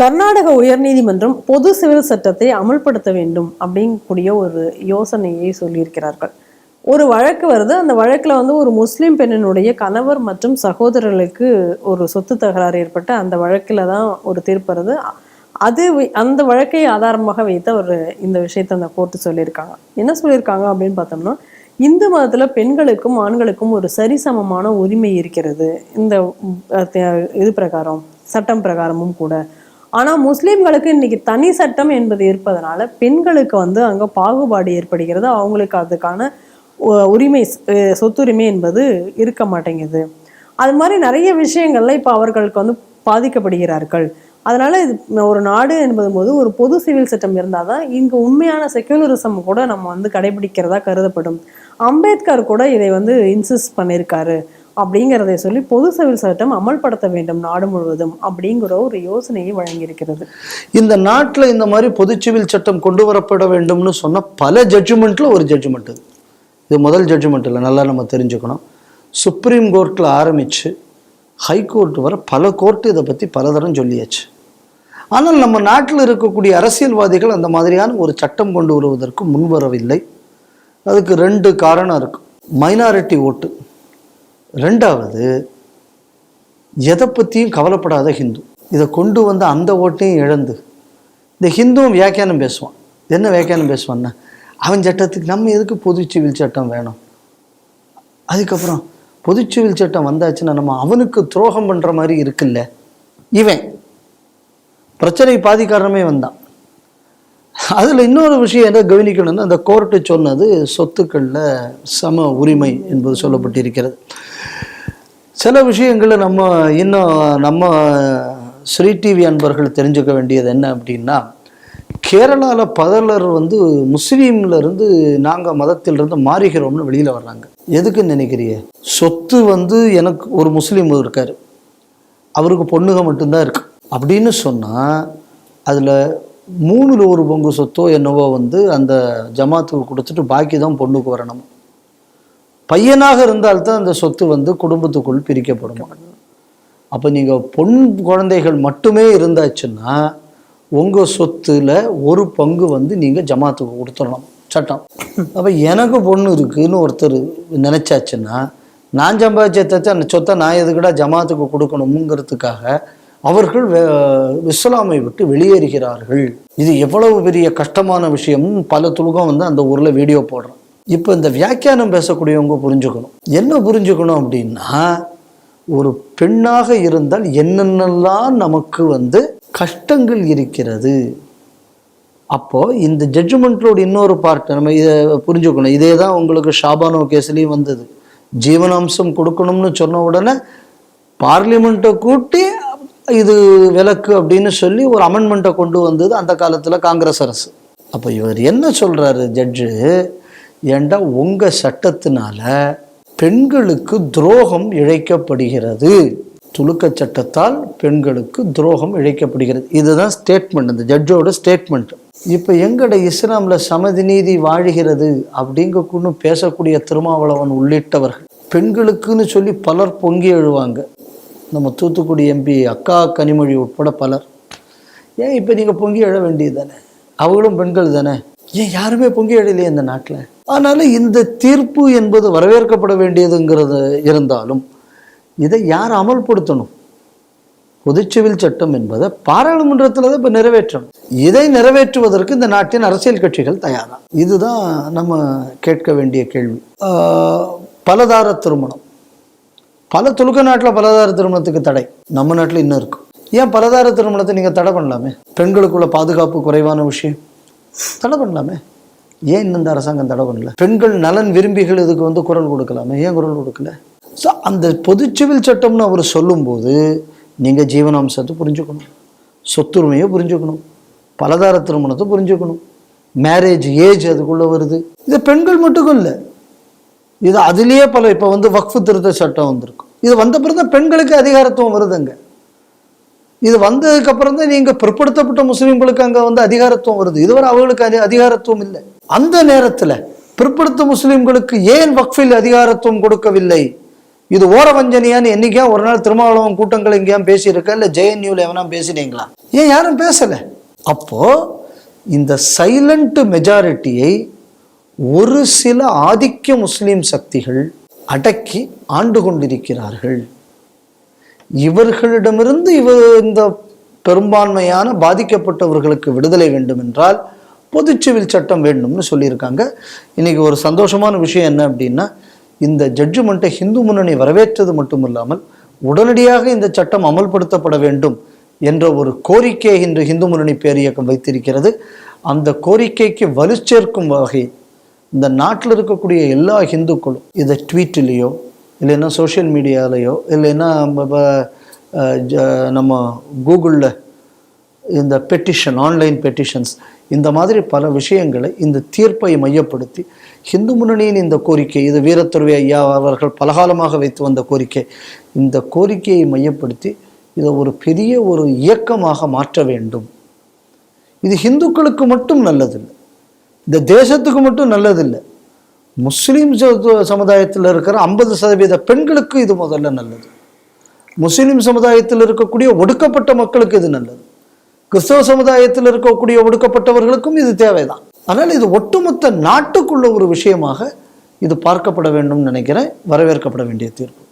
கர்நாடக உயர்நீதிமன்றம் பொது சிவில் சட்டத்தை அமல்படுத்த வேண்டும் அப்படிங்கக்கூடிய ஒரு யோசனையை சொல்லியிருக்கிறார்கள். ஒரு வழக்கு வருது. அந்த வழக்கில் வந்து ஒரு முஸ்லீம் பெண்ணினுடைய கணவர் மற்றும் சகோதரர்களுக்கு ஒரு சொத்து தகராறு ஏற்பட்டு அந்த வழக்கில் தான் ஒரு தீர்ப்பு வருது. அது அந்த வழக்கை ஆதாரமாக வைத்து அவர் இந்த விஷயத்தை அந்த கோர்ட்டு சொல்லியிருக்காங்க. என்ன சொல்லியிருக்காங்க அப்படின்னு பார்த்தோம்னா இந்து மதத்தில் பெண்களுக்கும் ஆண்களுக்கும் ஒரு சரிசமமான உரிமை இருக்கிறது. இந்த இது பிரகாரம் சட்டம் பிரகாரமும் கூட. ஆனால் முஸ்லீம்களுக்கு இன்னைக்கு தனி சட்டம் என்பது இருப்பதனால பெண்களுக்கு வந்து அங்கே பாகுபாடு ஏற்படுகிறது. அவங்களுக்கு அதுக்கான உரிமை சொத்துரிமை என்பது இருக்க மாட்டேங்குது. அது மாதிரி நிறைய விஷயங்கள்ல இப்போ அவர்களுக்கு வந்து பாதிக்கப்படுகிறார்கள். அதனால இது ஒரு நாடு என்பது போது ஒரு பொது சிவில் சட்டம் இருந்தாதான் இங்கு உண்மையான செக்யூலரிசம் கூட நம்ம வந்து கடைபிடிக்கிறதா கருதப்படும். அம்பேத்கர் கூட இதை வந்து இன்சிஸ்ட் பண்ணியிருக்காரு. அப்படிங்கிறத சொல்லி பொது சிவில் சட்டம் அமல்படுத்த வேண்டும் நாடு முழுவதும் அப்படிங்கிற ஒரு யோசனையை வழங்கியிருக்கிறது. இந்த நாட்டில் இந்த மாதிரி பொது சிவில் சட்டம் கொண்டு வரப்பட வேண்டும்னு சொன்ன பல ஜட்ஜ்மெண்ட்டில் ஒரு ஜட்ஜ்மெண்ட் இது. இது முதல் ஜட்ஜ்மெண்ட் இல்லை நல்லா நம்ம தெரிஞ்சுக்கணும். சுப்ரீம் கோர்ட்டில் ஆரம்பித்து ஹைகோர்ட் வர பல கோர்ட்டு இதை பற்றி பலதரம் சொல்லியாச்சு. ஆனால் நம்ம நாட்டில் இருக்கக்கூடிய அரசியல்வாதிகள் அந்த மாதிரியான ஒரு சட்டம் கொண்டு வருவதற்கு முன்வரவில்லை. அதுக்கு ரெண்டு காரணம் இருக்கு. மைனாரிட்டி ஓட்டு ரெண்டாவது எதை பற்றியும் கவலைப்படாத ஹிந்து. இதை கொண்டு வந்த அந்த ஓட்டையும் இழந்து. இந்த ஹிந்துவும் வியாக்கியானம் பேசுவான். என்ன வியாக்கியானம் பேசுவான்னா அவன் சட்டத்துக்கு நம்ம எதுக்கு பொது சிவில் சட்டம் வேணும்? அதுக்கப்புறம் பொது சிவில் சட்டம் வந்தாச்சுன்னா நம்ம அவனுக்கு துரோகம் பண்ணுற மாதிரி இருக்குல்ல? இவன். பிரச்சனை பாதி காரணமே வந்தான். அதில் இன்னொரு விஷயம் என்ன கவனிக்கணும்னா அந்த கோர்ட்டு சொன்னது சொத்துக்களில் சம உரிமை என்பது சொல்லப்பட்டிருக்கிறது. சில விஷயங்களை நம்ம இன்னும் நம்ம ஸ்ரீ டிவி அன்பர்கள் தெரிஞ்சுக்க வேண்டியது என்ன அப்படின்னா கேரளாவில் பதலர் வந்து முஸ்லீம்லேருந்து நாங்கள் மதத்திலிருந்து மாறுகிறோம்னு வெளியில் வர்றாங்க. எதுக்குன்னு நினைக்கிறிய? சொத்து வந்து எனக்கு ஒரு முஸ்லீம் இருக்கார். அவருக்கு பொண்ணுக மட்டும்தான் இருக்கு. அப்படின்னு சொன்னால் அதில் மூணில் ஒரு பங்கு சொத்தோ என்னவோ வந்து அந்த ஜமாத்துக்கு கொடுத்துட்டு பாக்கி தான் பொண்ணுக்கு வரணும். பையனாக இருந்தால்தான் அந்த சொத்து வந்து குடும்பத்துக்குள் பிரிக்கப்படும். அப்போ நீங்கள் பொன் குழந்தைகள் மட்டுமே இருந்தாச்சுன்னா உங்கள் சொத்துல ஒரு பங்கு வந்து நீங்கள் ஜமாத்துக்கு கொடுத்துடணும். சட்டம். அப்போ எனக்கு பொண்ணு இருக்குதுன்னு ஒருத்தர் நினச்சாச்சுன்னா நான் சம்பாதிச்சத்தை அந்த சொத்தை நான் எதுக்கடா ஜமாத்துக்கு கொடுக்கணுங்கிறதுக்காக அவர்கள் வே- இஸ்லாமை விட்டு வெளியேறுகிறார்கள். இது எவ்வளவு பெரிய கஷ்டமான விஷயம் பல துலுகம் வந்து அந்த ஊரில் வீடியோ போடுறோம் இப்போ இந்த வியாக்கியானம் பேசக்கூடியவங்க புரிஞ்சுக்கணும். என்ன புரிஞ்சுக்கணும் அப்படின்னா ஒரு பெண்ணாக இருந்தால் என்னென்னலாம் நமக்கு வந்து கஷ்டங்கள் இருக்கிறது? அப்போது இந்த ஜட்ஜ்மெண்ட்டோட இன்னொரு பார்ட் நம்ம இதை புரிஞ்சுக்கணும். இதே தான் உங்களுக்கு ஷாபானோ கேஸ்லேயும் வந்தது. ஜீவனாம்சம் கொடுக்கணும்னு சொன்ன உடனே பார்லிமெண்ட்டை கூட்டி இது விலக்கு அப்படின்னு சொல்லி ஒரு அமெண்ட்மெண்ட்டை கொண்டு வந்தது அந்த காலத்தில் காங்கிரஸ் அரசு. அப்போ இவர் என்ன சொல்கிறாரு ஜட்ஜு ஏண்டா உங்கள் சட்டத்தினால பெண்களுக்கு துரோகம் இழைக்கப்படுகிறது. துலுக்க சட்டத்தால் பெண்களுக்கு துரோகம் இழைக்கப்படுகிறது. இதுதான் ஸ்டேட்மெண்ட் இந்த ஜட்ஜோட ஸ்டேட்மெண்ட் இப்போ எங்கட இஸ்லாமில் சமதி நீதி வாழுகிறது அப்படிங்கக்குன்னு பேசக்கூடிய திருமாவளவன் உள்ளிட்டவர்கள் பெண்களுக்குன்னு சொல்லி பலர் பொங்கி எழுவாங்க. நம்ம தூத்துக்குடி எம்பி அக்கா கனிமொழி உட்பட பலர். ஏன் இப்போ நீங்கள் பொங்கி எழ வேண்டியது தானே அவங்களும் பெண்கள் தானே? ஏன் யாருமே பொங்கி எழலையே இந்த நாட்டில்? அதனால் இந்த தீர்ப்பு என்பது வரவேற்கப்பட வேண்டியதுங்கிறது இருந்தாலும் இதை யார் அமல்படுத்தணும்? பொதுச்செவில் சட்டம் என்பதை பாராளுமன்றத்தில் தான் இப்போ நிறைவேற்றணும். இதை நிறைவேற்றுவதற்கு இந்த நாட்டின் அரசியல் கட்சிகள் தயாரா? இதுதான் நம்ம கேட்க வேண்டிய கேள்வி. பலதார திருமணம். பல துலுக்க நாட்டில் பலதார திருமணத்துக்கு தடை. நம்ம நாட்டில் இன்னும் இருக்கும் ஏன் பலதார திருமணத்தை நீங்கள் தடை பண்ணலாமே? பெண்களுக்குள்ள பாதுகாப்பு குறைவான விஷயம். தடை பண்ணலாமே? ஏன் இன்னும் இந்த அரசாங்கம் தடை பண்ணல? பெண்கள் நலன் விரும்பிகள் இதுக்கு வந்து குரல் கொடுக்கலாமே? ஏன் குரல் கொடுக்கல? ஸோ அந்த பொது சிவில் சட்டம்னு அவர் சொல்லும்போது நீங்கள் ஜீவனாம்சத்தை புரிஞ்சுக்கணும். சொத்துரிமையை புரிஞ்சுக்கணும். பலதார திருமணத்தை புரிஞ்சுக்கணும். மேரேஜ் ஏஜ் அதுக்குள்ளே வருது. இது பெண்கள் மட்டும் இல்லை. இது அதுலேயே பல இப்போ வந்து வக்ஃபு திருத்த சட்டம் வந்திருக்கும் இது வந்த பிறகு தான் பெண்களுக்கு அதிகாரத்துவம் வருதுங்க. இது வந்ததுக்கப்புறம் தான் நீங்கள் பிற்படுத்தப்பட்ட முஸ்லீம்களுக்கு அங்கே வந்து அதிகாரத்துவம் வருது. இதுவரை அவர்களுக்கு அதி- அதிகாரத்துவம் இல்லை. அந்த நேரத்தில் பிற்படுத்த முஸ்லீம்களுக்கு ஏன் வக்ஃபில் அதிகாரத்துவம் கொடுக்கவில்லை? இது ஓர வஞ்சனையான்னு என்னைக்கா ஒரு நாள் திருமாவளவன் கூட்டங்கள் எங்கேயாம் பேசியிருக்கா? இல்லை ஜேஎன்யூவில் எவனா பேசினீங்களா? ஏன் யாரும் பேசலை? அப்போது இந்த சைலண்ட் மெஜாரிட்டியை ஒரு சில ஆதிக்க முஸ்லீம் சக்திகள் அடக்கி ஆண்டு கொண்டிருக்கிறார்கள். இவர்களிடமிருந்து இவர் இந்த பெரும்பான்மையான பாதிக்கப்பட்டவர்களுக்கு விடுதலை வேண்டும் என்றால் பொது சட்டம் வேண்டும்னு சொல்லியிருக்காங்க. இன்னைக்கு ஒரு சந்தோஷமான விஷயம் என்ன அப்படின்னா இந்த ஜட்ஜ்மெண்ட்டை ஹிந்து முன்னணி வரவேற்றது மட்டும் இல்லாமல் உடனடியாக இந்த சட்டம் அமல்படுத்தப்பட வேண்டும் என்ற ஒரு கோரிக்கையை இன்று ஹிந்து முன்னணி பேரியக்கம் வைத்திருக்கிறது. அந்த கோரிக்கைக்கு வலு சேர்க்கும் வகையில் இந்த நாட்டில் இருக்கக்கூடிய எல்லா ஹிந்துக்களும் இதை ட்வீட்லேயோ இல்லைன்னா சோஷியல் மீடியாலேயோ இல்லைன்னா ஜ- நம்ம கூகுளில் இந்த பெட்டிஷன் ஆன்லைன் பெட்டிஷன்ஸ் இந்த மாதிரி பல விஷயங்களை இந்த தீர்ப்பை மையப்படுத்தி ஹிந்து முன்னணியின் இந்த கோரிக்கை இது வீரத்துறவி ஐயா அவர்கள் பலகாலமாக வைத்து வந்த கோரிக்கை இந்த கோரிக்கையை மையப்படுத்தி இதை ஒரு பெரிய ஒரு இயக்கமாக மாற்ற வேண்டும். இது ஹிந்துக்களுக்கு மட்டும் நல்லதில்லை. இந்த தேசத்துக்கு மட்டும் நல்லதில்லை. முஸ்லீம் சமுதாயத்தில் இருக்கிற ஐம்பது சதவீத பெண்களுக்கு இது முதல்ல நல்லது. முஸ்லீம் சமுதாயத்தில் இருக்கக்கூடிய ஒடுக்கப்பட்ட மக்களுக்கு இது நல்லது. கிறிஸ்தவ சமுதாயத்தில் இருக்கக்கூடிய ஒடுக்கப்பட்டவர்களுக்கும் இது தேவைதான். அதனால் இது ஒட்டுமொத்த நாட்டுக்குள்ள ஒரு விஷயமாக இது பார்க்கப்பட வேண்டும் நினைக்கிறேன். வரவேற்கப்பட வேண்டிய தீர்ப்பு.